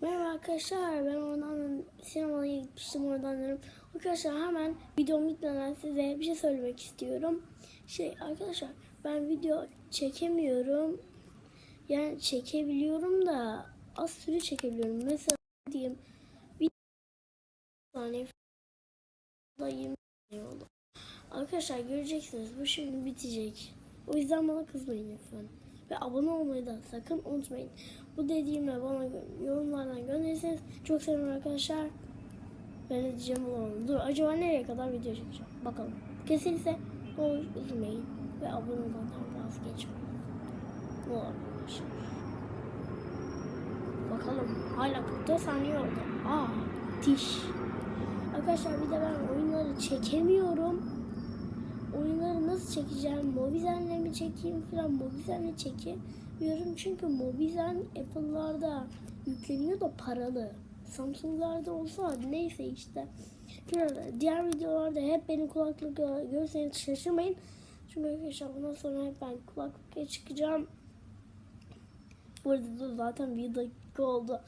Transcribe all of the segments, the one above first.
Merhaba arkadaşlar ben oradan sinemaya gitmiştim oradan dönüp Arkadaşlar hemen videom bitmeden size bir şey söylemek istiyorum. Şey arkadaşlar ben video çekemiyorum. Yani çekebiliyorum da az süre çekebiliyorum. Mesela diyeyim bir saniye da 20 saniye oldu. Arkadaşlar göreceksiniz bu şimdi bitecek. O yüzden bana kızmayın lütfen. Ve abone olmayı da sakın unutmayın. Bu dediğimle bana yorumlardan gönderirseniz çok sevinirim arkadaşlar. Ben de diyeceğim bulamadım. Dur acaba nereye kadar video çekeceğim? Bakalım. Kesilse ne olur üzülmeyin. Ve abone olmaktan vazgeçmeyin. Ne olur arkadaşlar. Bakalım. Hala 44 saniye oldu. Aa, diş. Arkadaşlar bir de ben oyunları çekemiyorum. Çekeceğim? Mobizen'le mi çekeyim falan? Mobizen'le çekemiyorum çünkü Mobizen Apple'larda yükleniyor da paralı. Samsung'larda olsa neyse işte. Diğer videolarda hep benim kulaklık gö- görürseniz şaşırmayın. Çünkü arkadaşlar bundan sonra hep ben kulaklıkla çıkacağım. Bu arada da zaten bir dakika oldu.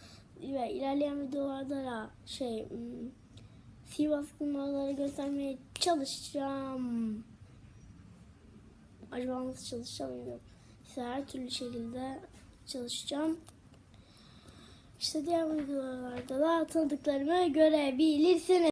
Ve ilerleyen videolarda da şey hmm, Sivas numaraları göstermeye çalışacağım. Çalışacağım bilmiyorum. İşte her türlü şekilde çalışacağım. İşte diğer videolarda da tanıdıklarımı görebilirsiniz.